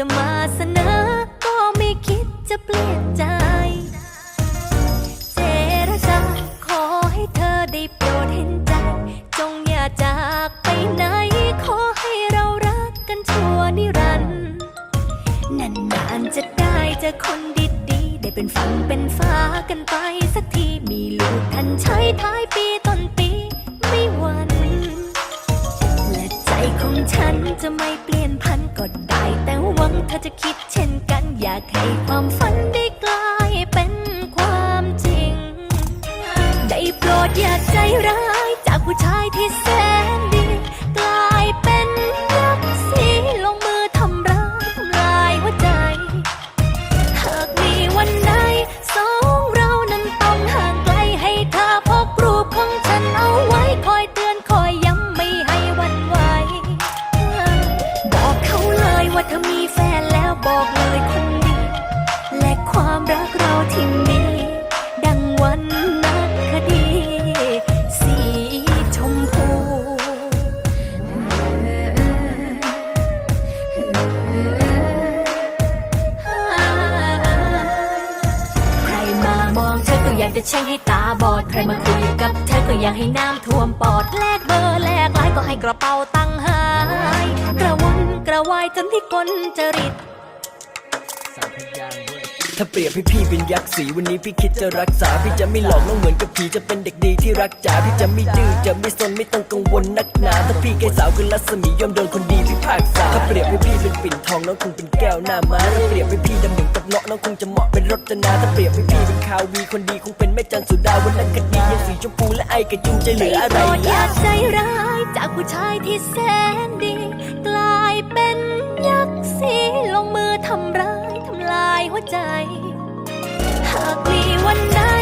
จะมาเสนอ ก็ไม่คิดจะเปลี่ยนใจ เจรจาขอให้เธอได้โปรดเห็นใจ จงอย่าจากไปไหน ขอให้เรารักกันชั่วนิรันดร์นานๆจะได้เจอคนดีๆ ได้เป็นฝั่งเป็นฟ้ากันไปสักที มีลูกทันใช้ท้ายปีต้นปีไม่หวัน และใจของฉันจะไม่เปลี่ยนพันก็ได้ แต่หวังเธอจะคิดเช่นกัน อยากให้ความฝันได้กลายเป็นความจริง ได้โปรดอย่าใจร้ายจากผู้ชายที่แสนดี ก็อยากจะแช่งให้ตาบอด ใครมาคุยกับเธอก็อยากให้น้ำท่วมปอด แลกเบอร์แลกไลน์ก็ให้กระเป๋าตังค์หาย กระวนกระวายจนที่ก้นจริต ถ้าเปรียบให้พี่เป็นยักษ์สีวันนี้พี่คิดจะรักษา พี่จะไม่หลอกน้องเหมือนกับผีจะเป็นเด็กดีที่รักจ๋าพี่จะไม่ดื้อจะไม่สนไม่ต้องกังวลนักหนา ถ้าพี่แค่สาวคือรัศมียอมโดนคนดีพิพากษาถ้าเปรียบให้พี่เป็นปิ่นทองน้องคงเป็นแก้วหน้าม้าถ้าเปรียบให้พี่ดำเหนึ่งกับเงาะน้องคงจะเหมาะเป็นรจนาถ้าเปรียบให้พี่เป็นคาวีคนดีคงเป็นแม่จันสุดาวันนั้นคดียังสีชมพูและไอกระจุงจะเหลืออะไรอยาล่ะใจร้ายจากผู้ชายที่แสนดี กลายเป็นยักษ์สีลงมือทำร้ายายหัวใจ หากมีวันนั้น